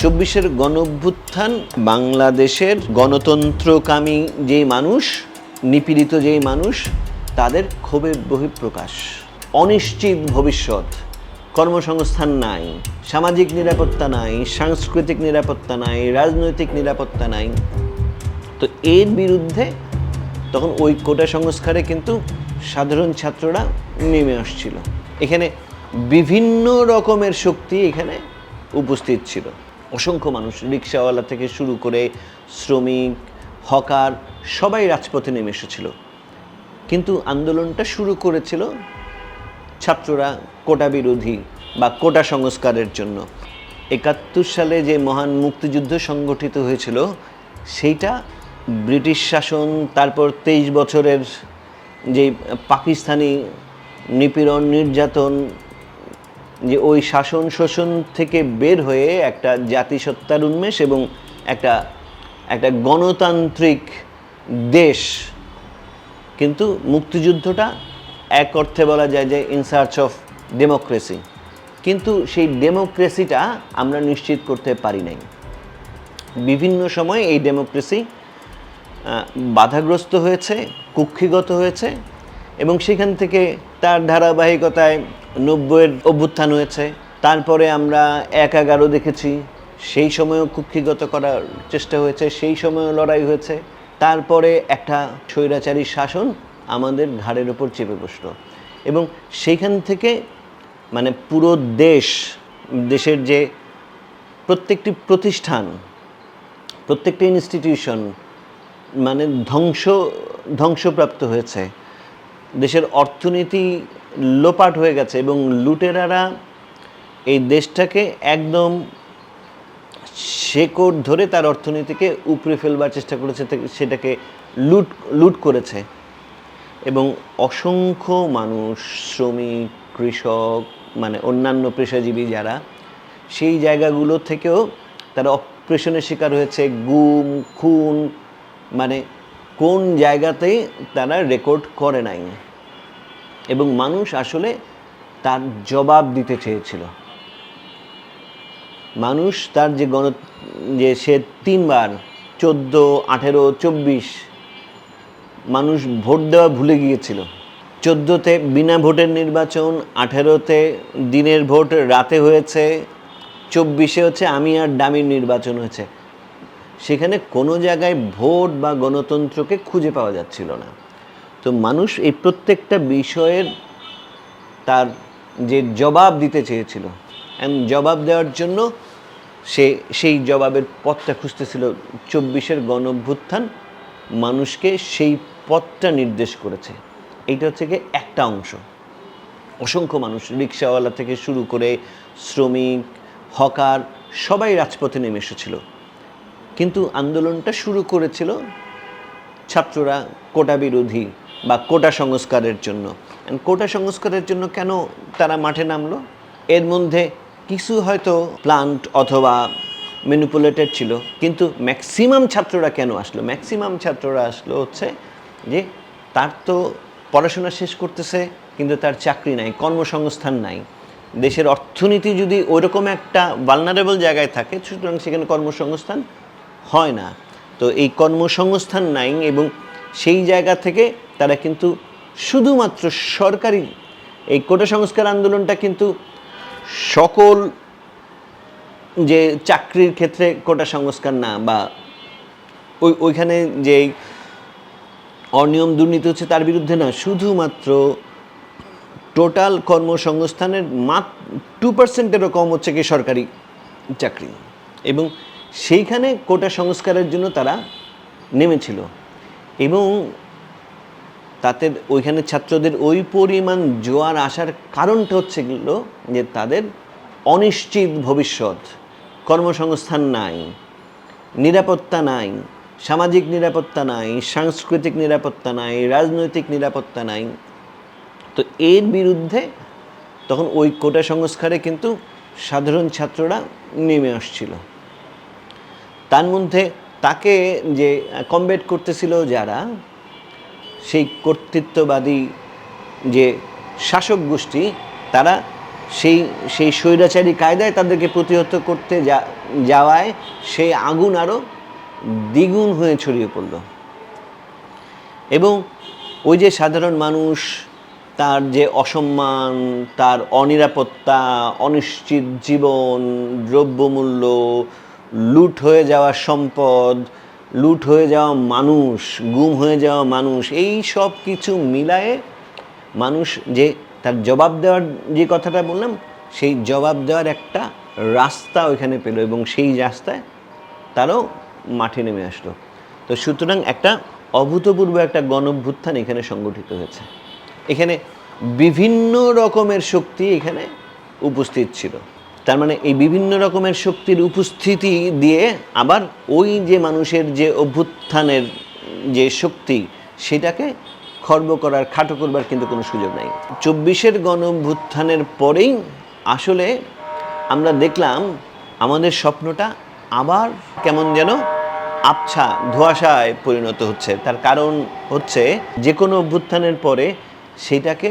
চব্বিশের গণ অভ্যুত্থান বাংলাদেশের গণতন্ত্রকামী যেই মানুষ, নিপীড়িত যেই মানুষ, তাদের ক্ষোভের বহিঃপ্রকাশ। অনিশ্চিত ভবিষ্যৎ, কর্মসংস্থান নাই, সামাজিক নিরাপত্তা নাই, সাংস্কৃতিক নিরাপত্তা নাই, রাজনৈতিক নিরাপত্তা নাই। তো এর বিরুদ্ধে তখন ওই কোটা সংস্কারে কিন্তু সাধারণ ছাত্ররা নেমে আসছিল। এখানে বিভিন্ন রকমের শক্তি এখানে উপস্থিত ছিল। অসংখ্য মানুষ রিক্সাওয়ালা থেকে শুরু করে শ্রমিক, হকার, সবাই রাজপথে নেমে এসেছিল। কিন্তু আন্দোলনটা শুরু করেছিল ছাত্ররা কোটা বিরোধী বা কোটা সংস্কারের জন্য। একাত্তর সালে যে মহান মুক্তিযুদ্ধ সংগঠিত হয়েছিল, সেইটা ব্রিটিশ শাসন, তারপর তেইশ বছরের যে পাকিস্তানি নিপীড়ন, নির্যাতন যে ওই শাসন শোষণ থেকে বের হয়ে একটা জাতিসত্তার উন্মেষ এবং একটা একটা গণতান্ত্রিক দেশ। কিন্তু মুক্তিযুদ্ধটা এক অর্থে বলা যায় যে ইন সার্চ অফ ডেমোক্রেসি কিন্তু সেই ডেমোক্রেসিটা আমরা নিশ্চিত করতে পারি নাই। বিভিন্ন সময় এই ডেমোক্রেসি বাধাগ্রস্ত হয়েছে, কুক্ষিগত হয়েছে এবং সেখান থেকে তার ধারাবাহিকতায় নব্বইয়ের অভ্যুত্থান হয়েছে। তারপরে আমরা এক এগারো দেখেছি, সেই সময়ও কুক্ষিগত করার চেষ্টা হয়েছে, সেই সময়ও লড়াই হয়েছে। তারপরে একটা স্বৈরাচারী শাসন আমাদের ঘাড়ের ওপর চেপে বসল। এবং সেইখান থেকে মানে পুরো দেশ, দেশের যে প্রত্যেকটি প্রতিষ্ঠান, প্রত্যেকটি ইনস্টিটিউশন মানে ধ্বংস, ধ্বংসপ্রাপ্ত হয়েছে। দেশের অর্থনীতি লোপাট হয়ে গেছে এবং লুটেরারা এই দেশটাকে একদম শেকড় ধরে তার অর্থনীতিকে উপড়ে ফেলবার চেষ্টা করেছে সেটাকে লুট লুট করেছে। এবং অসংখ্য মানুষ, শ্রমিক, কৃষক মানে অন্যান্য পেশাজীবী যারা, সেই জায়গাগুলো থেকেও তারা অপারেশনের শিকার হয়েছে। গুম, খুন মানে কোন জায়গাতেই তারা রেকর্ড করে নাই। এবং মানুষ আসলে তার জবাব দিতে চেয়েছিল। মানুষ তার যে গণ, যে সে তিনবার, চোদ্দ, আঠেরো, চব্বিশ মানুষ ভোট দেওয়া ভুলে গিয়েছিল। চোদ্দোতে বিনা ভোটের নির্বাচন, আঠেরোতে দিনের ভোট রাতে হয়েছে, চব্বিশে হচ্ছে আমি আর ডামির নির্বাচন হয়েছে। সেখানে কোনো জায়গায় ভোট বা গণতন্ত্রকে খুঁজে পাওয়া যাচ্ছিল না। তো মানুষ এই প্রত্যেকটা বিষয়ের তার যে জবাব দিতে চেয়েছিল জবাব দেওয়ার জন্য সে, সেই জবাবের পথটা খুঁজতেছিল চব্বিশের গণ অভ্যুত্থান মানুষকে সেই পথটা নির্দেশ করেছে। এইটা হচ্ছে গিয়ে একটা অংশ। অসংখ্য মানুষ রিক্সাওয়ালা থেকে শুরু করে শ্রমিক, হকার, সবাই রাজপথে নেমে এসেছিল। কিন্তু আন্দোলনটা শুরু করেছিল ছাত্ররা, কোটা বিরোধী বা কোটা সংস্কারের জন্য। কোটা সংস্কারের জন্য কেন তারা মাঠে নামলো? এর মধ্যে কিছু হয়তো প্লান্ট অথবা ম্যানিপুলেটেড ছিল, কিন্তু ম্যাক্সিমাম ছাত্ররা কেন আসলো? ম্যাক্সিমাম ছাত্ররা আসলো হচ্ছে যে তার তো পড়াশোনা শেষ করতেছে, কিন্তু তার চাকরি নাই, কর্মসংস্থান নাই। দেশের অর্থনীতি যদি ওইরকম একটা ভালনারেবল জায়গায় থাকে, সুতরাং সেখানে কর্মসংস্থান হয় না। তো এই কর্মসংস্থান নাই এবং সেই জায়গা থেকে তারা কিন্তু শুধুমাত্র সরকারি এই কোটা সংস্কার আন্দোলনটা কিন্তু সকল যে চাকরির ক্ষেত্রে কোটা সংস্কার না বা ওই, ওইখানে যে অনিয়ম দুর্নীতি হচ্ছে তার বিরুদ্ধে না শুধুমাত্র টোটাল কর্মসংস্থানের মাত্র টু পার্সেন্টেরও কম হচ্ছে কি সরকারি চাকরি। এবং সেইখানে কোটা সংস্কারের জন্য তারা নেমেছিল। এবং তাদের ওইখানে ছাত্রদের ওই পরিমাণ জোয়ার আসার কারণটা হচ্ছে যে তাদের অনিশ্চিত ভবিষ্যৎ, কর্মসংস্থান নাই, নিরাপত্তা নাই, সামাজিক নিরাপত্তা নাই, সাংস্কৃতিক নিরাপত্তা নাই, রাজনৈতিক নিরাপত্তা নাই। তো এর বিরুদ্ধে তখন ওই কোটা সংস্কারে কিন্তু সাধারণ ছাত্ররা নেমে আসছিল। তার মধ্যে তাকে যে কমবেট করতেছিল যারা, সেই কর্তৃত্ববাদী যে শাসক গোষ্ঠী, তারা সেই সেই স্বৈরাচারী কায়দায় তাদেরকে প্রতিহত করতে যা, যাওয়ায় সেই আগুন আরও দ্বিগুণ হয়ে ছড়িয়ে পড়ল। এবং ওই যে সাধারণ মানুষ, তার যে অসম্মান, তার অনিরাপত্তা, অনিশ্চিত জীবন, দ্রব্যমূল্য লুট হয়ে যাওয়া সম্পদ, লুট হয়ে যাওয়া মানুষ, গুম হয়ে যাওয়া মানুষ, এই সব কিছু মিলায়ে মানুষ যে তার জবাব দেওয়ার যে কথাটা বললাম, সেই জবাব দেওয়ার একটা রাস্তা ওইখানে পেল এবং সেই রাস্তায় তারাও মাঠে নেমে আসলো। তো সুতরাং একটা অভূতপূর্ব একটা গণভ্যুত্থান এখানে সংগঠিত হয়েছে। এখানে বিভিন্ন রকমের শক্তি এখানে উপস্থিত ছিল। তার মানে এই বিভিন্ন রকমের শক্তির উপস্থিতি দিয়ে আবার ওই যে মানুষের যে অভ্যুত্থানের যে শক্তি, সেটাকে খর্ব করার, খাটো করবার কিন্তু কোনো সুযোগ নাই। চব্বিশের গণভ্যুত্থানের পরেই আসলে আমরা দেখলাম আমাদের স্বপ্নটা আবার কেমন যেন আবছা, ধোঁয়াশায় পরিণত হচ্ছে। তার কারণ হচ্ছে যে কোনো অভ্যুত্থানের পরে সেটাকে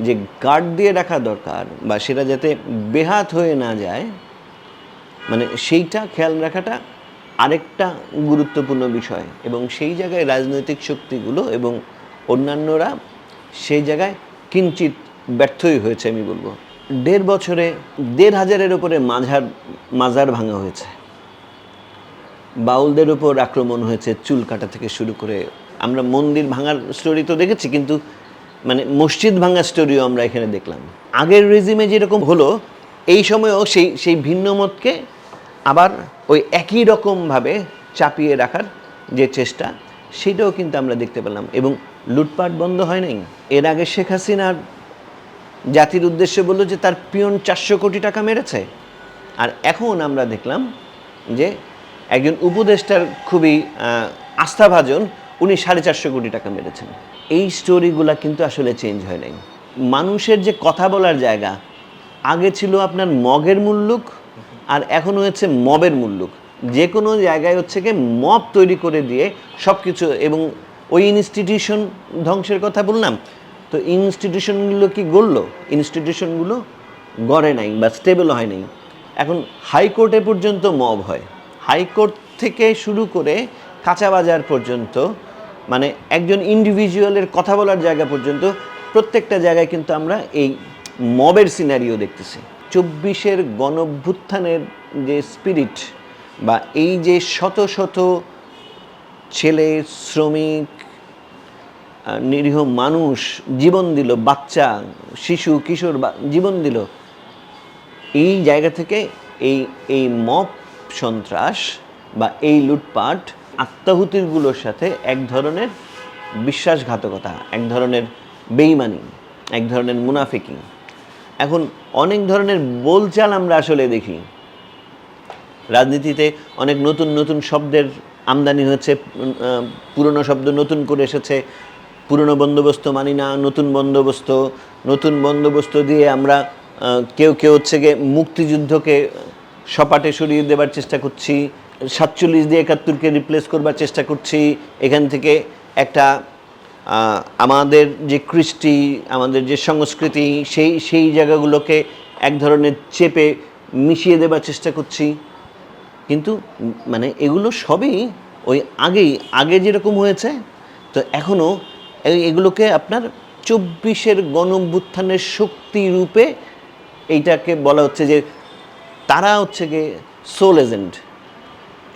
যে গার্ড দিয়ে রাখা দরকার বা সেটা যাতে বেহাত হয়ে না যায় মানে সেইটা খেয়াল রাখাটা আরেকটা গুরুত্বপূর্ণ বিষয়। এবং সেই জায়গায় রাজনৈতিক শক্তিগুলো এবং অন্যান্যরা সেই জায়গায় কিঞ্চিত ব্যর্থই হয়েছে আমি বলব। দেড় বছরে দেড় হাজারের উপরে মাঝার, মাজার ভাঙা হয়েছে। বাউলদের উপর আক্রমণ হয়েছে, চুল কাটা থেকে শুরু করে। আমরা মন্দির ভাঙার স্টোরি তো দেখেছি, কিন্তু মানে মসজিদ ভাঙার স্টোরিও আমরা এখানে দেখলাম। আগের রেজিমে যেরকম হলো, এই সময়েও সেই সেই ভিন্ন মতকে আবার ওই একই রকমভাবে চাপিয়ে রাখার যে চেষ্টা, সেটাও কিন্তু আমরা দেখতে পেলাম এবং লুটপাট বন্ধ হয় নাই। এর আগে শেখ হাসিনার জাতির উদ্দেশ্যে বলল যে তার পিয়ন চারশো কোটি টাকা মেরেছে। আর এখন আমরা দেখলাম যে একজন উপদেষ্টার খুবই আস্থাভাজন উনি সাড়ে চারশো কোটি টাকা মেরেছেন। এই স্টোরিগুলা কিন্তু আসলে চেঞ্জ হয় নাই। মানুষের যে কথা বলার জায়গা, আগে ছিল আপনার মগের মুল্লুক আর এখন হয়েছে মবের মুল্লুক। যে কোনো জায়গায় হচ্ছে কি মব তৈরি করে দিয়ে সব কিছু এবং ওই ইনস্টিটিউশন ধ্বংসের কথা বললাম, তো ইনস্টিটিউশনগুলো কি গড়লো? ইনস্টিটিউশনগুলো গড়ে নাই বা স্টেবল হয় নাই। এখন হাইকোর্টে পর্যন্ত মব হয়। হাইকোর্ট থেকে শুরু করে কাঁচা বাজার পর্যন্ত মানে একজন ইন্ডিভিজুয়ালের কথা বলার জায়গা পর্যন্ত প্রত্যেকটা জায়গায় কিন্তু আমরা এই মবের সিনারিও দেখতেছি। চব্বিশের গণভ্যুত্থানের যে স্পিরিট বা এই যে শত শত ছেলে, শ্রমিক নিরীহ মানুষ জীবন দিল, বাচ্চা, শিশু, কিশোর বা- জীবন দিল, এই জায়গা থেকে এই এই মব সন্ত্রাস বা এই লুটপাট আত্মাহুতিরগুলোর সাথে এক ধরনের বিশ্বাসঘাতকতা এক ধরনের বেইমানি এক ধরনের মুনাফিকি এখন অনেক ধরনের বোলচাল আমরা আসলে দেখি। রাজনীতিতে অনেক নতুন নতুন শব্দের আমদানি উম, পুরনো শব্দ নতুন করে এসেছে। পুরনো বন্দোবস্ত মানি না নতুন বন্দোবস্ত নতুন বন্দোবস্ত দিয়ে আমরা কেউ কেউ হচ্ছে গিয়ে মুক্তিযুদ্ধকে সপাটে সরিয়ে দেবার চেষ্টা করছি। সাতচল্লিশ দিয়ে একাত্তরকে রিপ্লেস করবার চেষ্টা করছি। এখান থেকে একটা আমাদের যে কৃষ্টি, আমাদের যে সংস্কৃতি, সেই সেই জায়গাগুলোকে এক ধরনের চেপে মিশিয়ে দেবার চেষ্টা করছি। কিন্তু মানে এগুলো সবই ওই আগেই, আগে যেরকম হয়েছে, তো এখনও এগুলোকে আপনার চব্বিশের গণভ্যুত্থানের শক্তি রূপে এইটাকে বলা হচ্ছে যে তারা হচ্ছে গিয়ে সোল এজেন্ট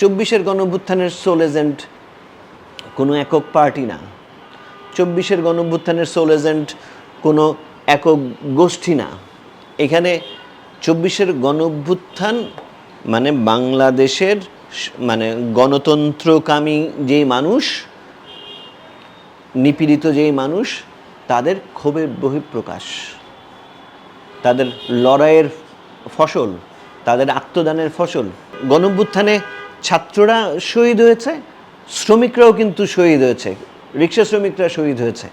চব্বিশের গণভ্যুত্থানের সোল এজেন্ট কোনো একক পার্টি না। চব্বিশের গণভ্যুত্থানের সোল এজেন্ট কোনো একক গোষ্ঠী না। এখানে চব্বিশের গণভ্যুত্থান মানে বাংলাদেশের মানে গণতন্ত্রকামী যেই মানুষ, নিপীড়িত যেই মানুষ, তাদের ক্ষোভের বহিঃপ্রকাশ। তাদের লড়াইয়ের ফসল, তাদের আত্মদানের ফসল। গণভ্যুত্থানে ছাত্ররা শহীদ হয়েছে, শ্রমিকরাও কিন্তু শহীদ হয়েছে, রিক্সা শ্রমিকরা শহীদ হয়েছে,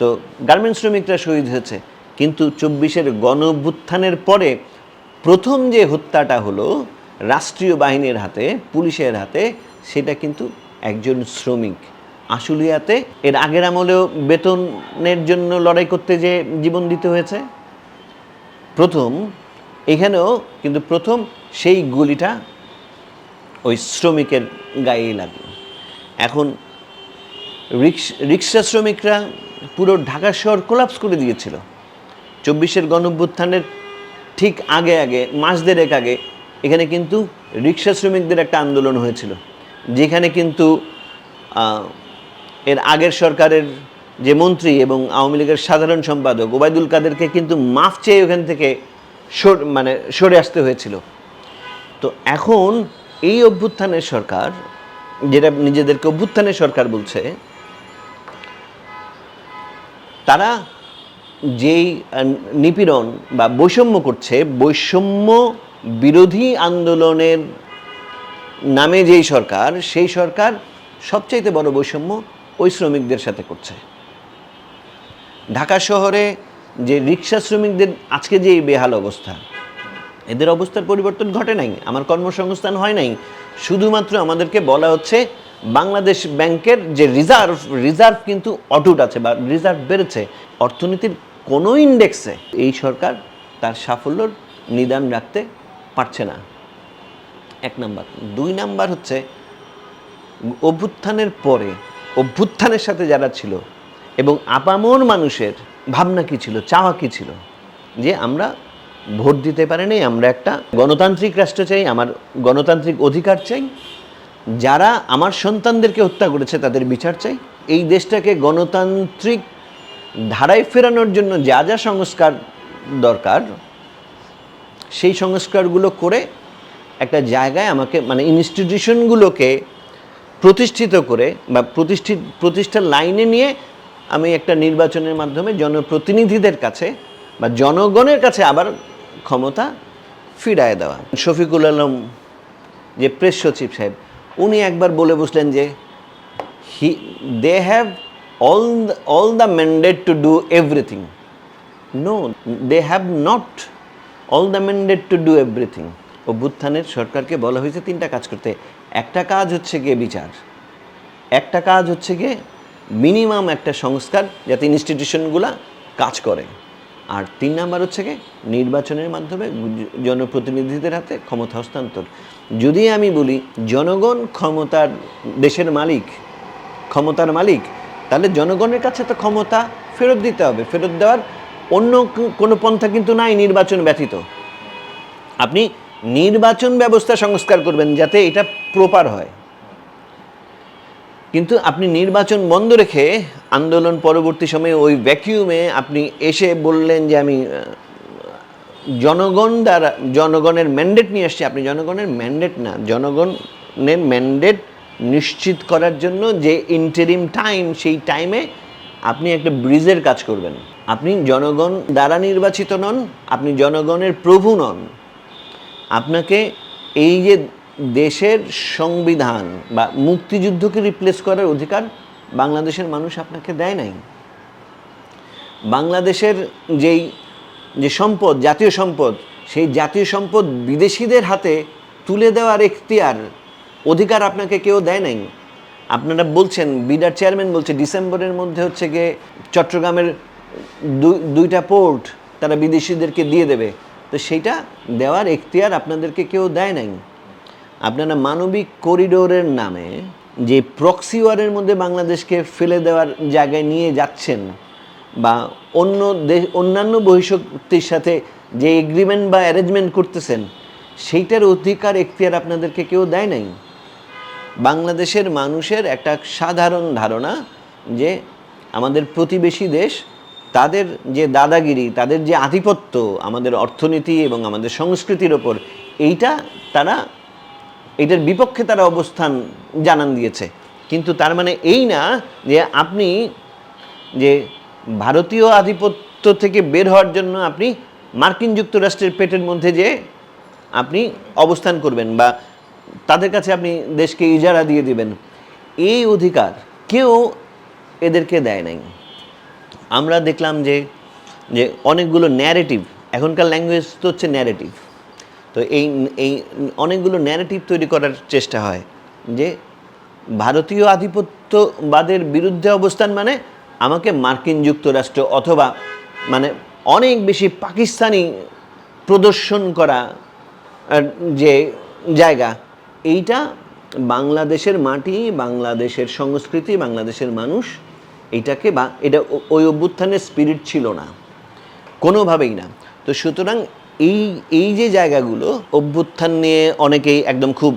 তো গার্মেন্টস শ্রমিকরা শহীদ হয়েছে, কিন্তু চব্বিশের গণভ্যুত্থানের পরে প্রথম যে হত্যাটা হলো রাষ্ট্রীয় বাহিনীর হাতে, পুলিশের হাতে, সেটা কিন্তু একজন শ্রমিক। আশুলিয়াতে এর আগের আমলেও বেতনের জন্য লড়াই করতে যে জীবন দিতে হয়েছে, প্রথম, এখানেও কিন্তু প্রথম সেই গুলিটা ওই শ্রমিকের গায়েই লাগল। এখন রিক্স- রিক্সা শ্রমিকরা পুরো ঢাকা শহর কোলাপস করে দিয়েছিল। চব্বিশের গণভ্যুত্থানের ঠিক আগে আগে, মাস দেড়েক আগে, এখানে কিন্তু রিক্সা শ্রমিকদের একটা আন্দোলন হয়েছিল। যেখানে কিন্তু এর আগের সরকারের যে মন্ত্রী এবং আওয়ামী লীগের সাধারণ সম্পাদক ওবায়দুল কাদেরকে কিন্তু মাফ চেয়ে ওখান থেকে সর- মানে সরে আসতে হয়েছিল। তো এখন এই অভ্যুত্থানের সরকার, যেটা নিজেদেরকে অভ্যুত্থানের সরকার বলছে, তারা যেই নিপীড়ন বা বৈষম্য করছে, বৈষম্য বিরোধী আন্দোলনের নামে যেই সরকার, সেই সরকার সবচাইতে বড় বৈষম্য ওই শ্রমিকদের সাথে করছে। ঢাকা শহরে যে রিক্সা শ্রমিকদের আজকে যে এই বেহাল অবস্থা এদের অবস্থার পরিবর্তন ঘটে নাই, আমার কর্মসংস্থান হয় নাই। শুধুমাত্র আমাদেরকে বলা হচ্ছে বাংলাদেশ ব্যাংকের যে রিজার্ভ রিজার্ভ কিন্তু অটুট আছে বা রিজার্ভ বেড়েছে। অর্থনীতির কোনো ইন্ডেক্সে এই সরকার তার সাফল্যর নিদান রাখতে পারছে না। এক নাম্বার। দুই নাম্বার হচ্ছে অভ্যুত্থানের পরে, অভ্যুত্থানের সাথে যারা ছিল এবং আপামর মানুষের ভাবনা কী ছিল, চাওয়া কী ছিল? যে আমরা ভোট দিতে পারিনি আমরা একটা গণতান্ত্রিক রাষ্ট্র চাই, আমার গণতান্ত্রিক অধিকার চাই। যারা আমার সন্তানদেরকে হত্যা করেছে, তাদের বিচার চাই। এই দেশটাকে গণতান্ত্রিক ধারায় ফেরানোর জন্য যা যা সংস্কার দরকার, সেই সংস্কারগুলো করে একটা জায়গায় আমাকে মানে ইনস্টিটিউশনগুলোকে প্রতিষ্ঠিত করে বা প্রতিষ্ঠিত প্রতিষ্ঠার লাইনে নিয়ে আমি একটা নির্বাচনের মাধ্যমে জনপ্রতিনিধিদের কাছে বা জনগণের কাছে আবার ক্ষমতা ফিরায় দেওয়া। শফিকুল আলম যে প্রেস সচিব সাহেব, উনি একবার বলে বসলেন যে, he, they have all all the mandate to do everything. No, they have not all the mandate to do everything. অভ্যুত্থানের সরকারকে বলা হয়েছে তিনটা কাজ করতে। একটা কাজ হচ্ছে গিয়ে বিচার। একটা কাজ হচ্ছে গিয়ে মিনিমাম একটা সংস্কার যাতে ইনস্টিটিউশনগুলো কাজ করে। আর তিন নাম্বার হচ্ছে গিয়ে নির্বাচনের মাধ্যমে জনপ্রতিনিধিদের হাতে ক্ষমতা হস্তান্তর। যদি আমি বলি জনগণ ক্ষমতার দেশের মালিক, ক্ষমতার মালিক, তাহলে জনগণের কাছে তো ক্ষমতা ফেরত দিতে হবে। ফেরত দেওয়ার অন্য কোনো পন্থা কিন্তু নাই নির্বাচন ব্যতীত। আপনি নির্বাচন ব্যবস্থা সংস্কার করবেন যাতে এটা প্রপার হয়। কিন্তু আপনি নির্বাচন বন্ধ রেখে আন্দোলন পরবর্তী সময়ে ওই ভ্যাকিউমে আপনি এসে বললেন যে আমি জনগণ দ্বারা, জনগণের ম্যান্ডেট নিয়ে আসছি। আপনি জনগণের ম্যান্ডেট না, জনগণের ম্যান্ডেট নিশ্চিত করার জন্য যে ইন্টারিম টাইম সেই টাইমে আপনি একটা ব্রিজের কাজ করবেন। আপনি জনগণ দ্বারা নির্বাচিত নন, আপনি জনগণের প্রভু নন। আপনাকে এই যে দেশের সংবিধান বা মুক্তিযুদ্ধকে রিপ্লেস করার অধিকার বাংলাদেশের মানুষ আপনাকে দেয় নাই। বাংলাদেশের যেই, যে সম্পদ, জাতীয় সম্পদ, সেই জাতীয় সম্পদ বিদেশিদের হাতে তুলে দেওয়ার এখতিয়ার, অধিকার আপনাকে কেউ দেয় নাই। আপনারা বলছেন, বিডার চেয়ারম্যান বলছে, ডিসেম্বরের মধ্যে হচ্ছে গিয়ে চট্টগ্রামের দুই- দুইটা পোর্ট তারা বিদেশিদেরকে দিয়ে দেবে। তো সেইটা দেওয়ার এখতিয়ার আপনাদেরকে কেউ দেয় নাই। আপনারা মানবিক করিডোরের নামে যে প্রক্সি ওয়ারের মধ্যে বাংলাদেশকে ফেলে দেওয়ার জায়গায় নিয়ে যাচ্ছেন বা অন্য দেশ, অন্যান্য বহিঃশক্তির সাথে যে এগ্রিমেন্ট বা অ্যারেঞ্জমেন্ট করতেছেন, সেইটার অধিকার এখতিয়ার আপনাদেরকে কেউ দেয় নাই। বাংলাদেশের মানুষের একটা সাধারণ ধারণা যে আমাদের প্রতিবেশী দেশ, তাদের যে দাদাগিরি, তাদের যে আধিপত্য, আমাদের অর্থনীতি এবং আমাদের সংস্কৃতির ওপর, এইটা তারা এটার বিপক্ষে তারা অবস্থান জানান দিয়েছে। কিন্তু তার মানে এই না যে আপনি যে ভারতীয় আধিপত্য থেকে বের হওয়ার জন্য আপনি মার্কিন যুক্তরাষ্ট্রের পেটের মধ্যে যে আপনি অবস্থান করবেন বা তাদের কাছে আপনি দেশকে ইজারা দিয়ে দিবেন, এই অধিকার কেউ এদেরকে দেয় নাই। আমরা দেখলাম যে যে অনেকগুলো ন্যারেটিভ এখনকার ল্যাঙ্গুয়েজ তো হচ্ছে ন্যারেটিভ তো এই এই অনেকগুলো ন্যারেটিভ তৈরি করার চেষ্টা হয় যে ভারতীয় আধিপত্যবাদের বিরুদ্ধে অবস্থান মানে আমাকে মার্কিন যুক্তরাষ্ট্র অথবা মানে অনেক বেশি পাকিস্তানি প্রদর্শন করা যে জায়গা, এইটা বাংলাদেশের মাটি, বাংলাদেশের সংস্কৃতি, বাংলাদেশের মানুষ, এইটাকে বা, এটা ওই অভ্যুত্থানের স্পিরিট ছিল না, কোনোভাবেই না। তো সুতরাং এই এই যে জায়গাগুলো অভ্যুত্থান নিয়ে অনেকেই একদম খুব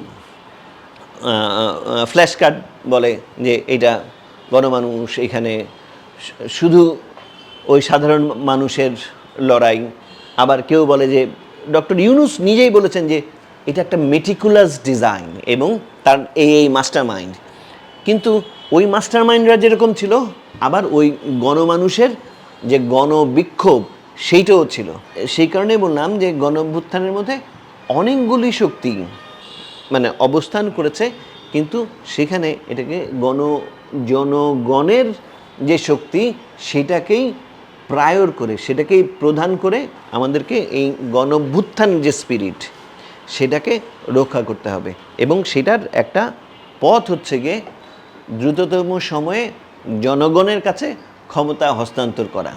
ফ্ল্যাশ কার্ড বলে যে এটা গণমানুষ এখানে শুধু ওই সাধারণ মানুষের লড়াই। আবার কেউ বলে যে ডক্টর ইউনুস নিজেই বলেছেন যে এটা একটা মেটিকুলাস ডিজাইন এবং তার এই এই মাস্টার মাইন্ড কিন্তু ওই মাস্টার মাইন্ডরা যেরকম ছিল, আবার ওই গণমানুষের যে গণবিক্ষোভ সেইটাও ছিল। সেই কারণে বললাম যে গণ অভ্যুত্থানের মধ্যে অনেকগুলি শক্তি মানে অবস্থান করেছে, কিন্তু সেখানে এটাকে গণ, জনগণের যে শক্তি সেটাকেই প্রায়র করে, সেটাকেই প্রধান করে আমাদেরকে এই গণভ্যুত্থান যে স্পিরিট সেটাকে রক্ষা করতে হবে। এবং সেটার একটা পথ হচ্ছে গিয়ে দ্রুততম সময়ে জনগণের কাছে ক্ষমতা হস্তান্তর করা।